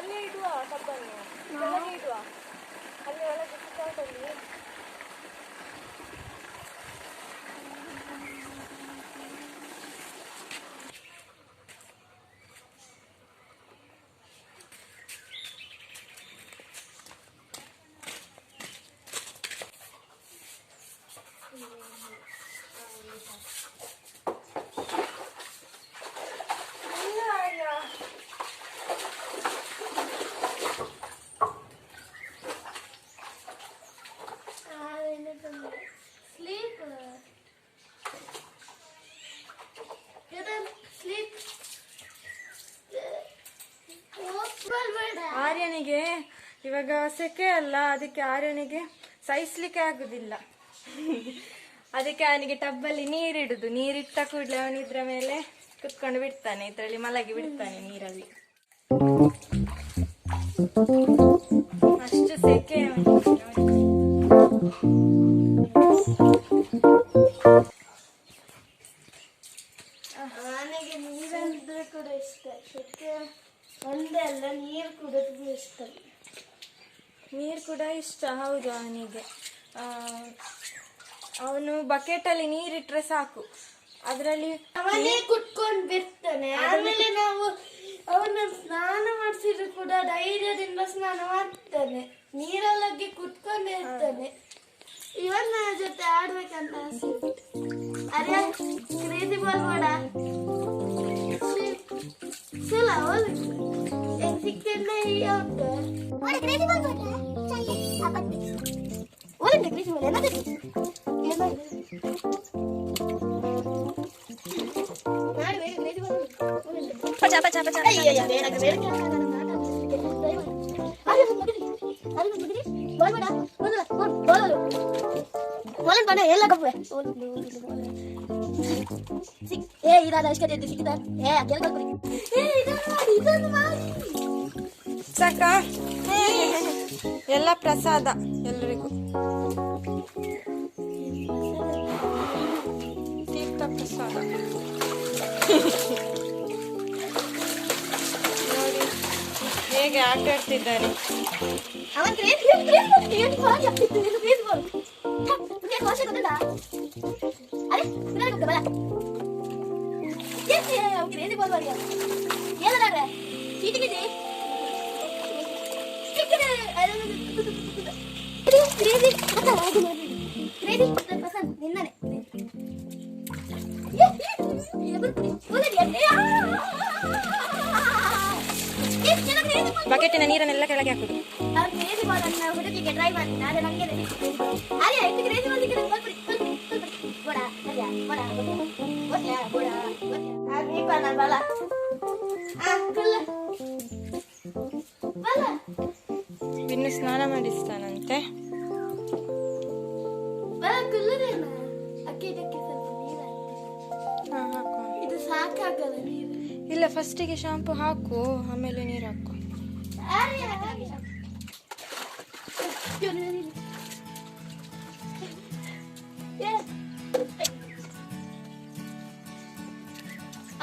ಅಲ್ಲೇ ಇಡುವ ಕಬ್ಬನ್ನು ಕೆಳಗೆ ಇಡುವ ಅಲ್ಲಿ ಒಳಗೆ ಸ್ಟಾರ್ಟಲ್ಲಿ Sleep. ಆರ್ಯನಿಗೆ ಇವಾಗ ಸೆಕೆ ಅಲ್ಲ, ಅದಕ್ಕೆ ಆರ್ಯನಿಗೆ ಸಹಿಸ್ಲಿಕ್ಕೆ ಆಗುದಿಲ್ಲ. ಅದಕ್ಕೆ ಅವನಿಗೆ ಟಬ್ಬಲ್ಲಿ ನೀರಿಡುದು. ನೀರಿಟ್ಟ ಕೂಡಲೇ ಅವನಿದ್ರ ಮೇಲೆ ಕುತ್ಕೊಂಡು ಬಿಡ್ತಾನೆ, ಇದ್ರಲ್ಲಿ ಮಲಗಿ ಬಿಡ್ತಾನೆ ನೀರಲ್ಲಿ. ಅಷ್ಟು ಸೆಕೆ ಅವನಿಗೆ ನೋಡಿ. ನನಗೆ ನೀರಂದ್ರೆ ಕೂಡ ಇಷ್ಟ ಸೆಕೆ ಒಂದೇ ನೀರು ಕುಡಿದ್ರು ಇಷ್ಟ. ನೀರು ಕೂಡ ಇಷ್ಟ ಹೌದು ಅವನಿಗೆ. ಅವನು ಬಕೆಟಲ್ಲಿ ನೀರಿಟ್ಟರೆ ಸಾಕು. ಅದರಲ್ಲಿ ಅವನೇ ಕುಟ್ಕೊಂಡು ಬಿಡ್ತಾನೆ. ಆಮೇಲೆ ನಾವು ಅವನ ಸ್ನಾನ ಮಾಡಿಸಿದ್ರು ಕೂಡ ಧೈರ್ಯದಿಂದ ಸ್ನಾನ ಮಾಡ್ತಾನೆ. ನೀರಲ್ಲೊಗ್ಗೆ ಕುತ್ಕೊಂಡೇ ಇರ್ತಾನೆ. ಇವನ್ನ ಜೊತೆ ಆಡ್ಬೇಕಂತ. ಅರೆ ಕ್ರೇಜಿ ಬಾಲ್ பச்சா பச்சா பச்சா ஐயா வேற வேற போலன் பண்ண எல்லா கப்பு ஏ இதா அஷ்கர் எது ಸಿಕ್- ಎಲ್ಲ ಪ್ರಸಾದ ಎಲ್ಲರಿಗೂ ತೀರ್ಥ ಪ್ರಸಾದ ನೋಡಿ ಹೇಗೆ ಆಟ ಆಡ್ತಿದ್ದಾರೆ ಅವನ್ craze craze craze ball, craze ball ಆಗ್ತಿತ್ತು, ಇದು ಕ್ರೇಜ್ ಬಾಲ್. ಹ, ನಿಮ್ಗೆ ಯಾಕೆ ಭಾಷೆ ಅರೆ, ಬಿಡಾಡಿ ಹೋಗ್ತಾ ಬರ. ಏನ್ ಏ, ಅವ್ನ್ ಕ್ರೇಜ್ ಬಾಲ್ ಬಾರಿಯ. ಏನದಾದ್ರೆ? ಚೀಟಿಗಿದೆ? ಬಕೆಟಿನ ನೀರನ್ನೆಲ್ಲ ಕೆಳಗೆ ಹಾಕುದು ಅವ್ರು ಇದು ಮಾಡಿಸ್ತಾನಂತೆ ಇಲ್ಲ ಫಸ್ಟಿಗೆ ಶಾಂಪು ಹಾಕು ಆಮೇಲೆ ನೀರು ಹಾಕು.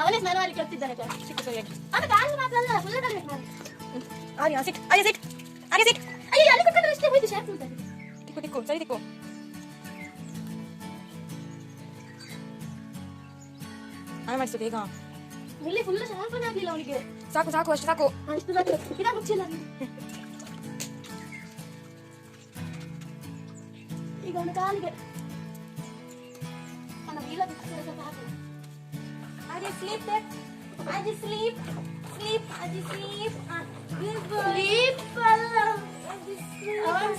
ಅವನೇ ಸ್ನಾನ ಮಾಡಿ ಕೇಳ್ತಿದ್ದಾನೆ. ಸಿಕ್ಕು ಸರಿಯಾಗಿ. ಅದು ಕಾಲು ಮಾತ್ರ ಅಲ್ಲ ಫುಲ್ ತರಬೇಕು ನಾನು. ಆರ್ಯ ಸಿಟ್ ಆರ್ಯ ಸಿಟ್ ಆರ್ಯ ಸಿಕ್. ಅಯ್ಯೋ ಅಲ್ಲಿ ಕುತ್ಕೊಂಡ್ರೆ ಅಷ್ಟೇ ಹೋಯ್ತು ಶಾಂಪು ಅಂತ ತಿಕ್ಕು ತಿಕ್ಕು ಸರಿ ತಿಕ್ಕು ಆಮೇಲೆ ಮಾಡಿಸೋದು ಈಗ ಇಲ್ಲಿ ಫುಲ್ ಶಾಂಪೂನೇ ಆಗ್ಲಿಲ್ಲ ಅವನಿಗೆ ಸಾಕು ಸಾಕು ಅಷ್ಟು ಸಾಕು ಅಷ್ಟು ಸಾಕು ಇದಾಗ ಮುಚ್ಚಿಲ್ಲ ಈಗ ಅವನ ಕಾಲಿಗೆ ಅವನ ಬೀಳ ಬಿಟ್ಟು ಸ್ವಲ್ಪ ಹಾಕು Arya sleep Arya sleep sleep Arya sleep sleep ಅಲ್ಲ ಅವನ್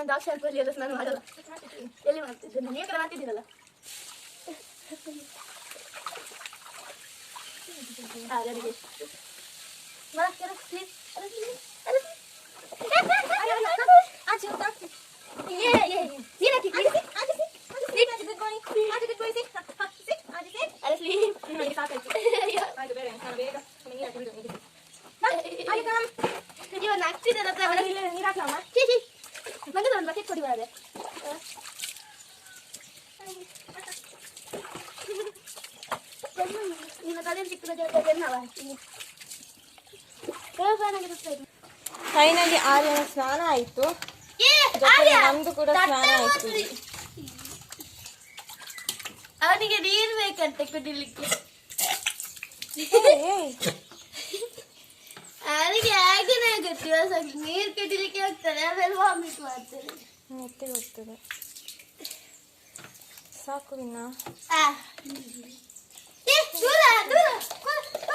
ನಾನು ದಾಕ್ಷಿ ಹಾಕುವಲ್ಲಿ ಎಲ್ಲ ಸ್ನಾನ ಮಾಡಲ್ಲ. ಎಲ್ಲಿ ಮಾಡ್ತಿದ್ದೆ? ನಾನು ಏಕಡೆ ಮಾಡ್ತಿದ್ದೀನಲ್ಲ ಹಾಗಡಿಗೆ ನೀರು ಹಾಕ್ಲಾಮ ಮಂಗದ ಒಂದು ಬಕೆಟ್ ಕೊಡಿ ಬಾರೆ ನಿನ್ನ ತಲೆ ಸಿಕ್ಕಿದ ಬೆನ್ನವ ಫೈನಲಿ ಆರ್ಯನ ಸ್ನಾನ ಆಯ್ತು. ಜೊತೆಗೆ ನಮ್ದು ಕೂಡ ಸ್ನಾನ ಆಯ್ತು. ಅವನಿಗೆ ನೀರು ಬೇಕಂತೆ ಕುಡಿಲಿಕ್ಕೆ. ಅದಕ್ಕೆ ಹಾಗೇನೆ ಗೊತ್ತಿಲ್ಲ ಸ್ವಲ್ಪ ನೀರು ಕಟ್ಟಲಿಕ್ಕೆ ಹೋಗ್ತಾರೆ ಆಮೇಲೆ ವಾಮಿಟ್ ಮಾಡ್ತಾರೆ ಮತ್ತೆ ಹೋಗ್ತದೆ ಸಾಕು ವಿನ್ನ ದೂರ ದೂರ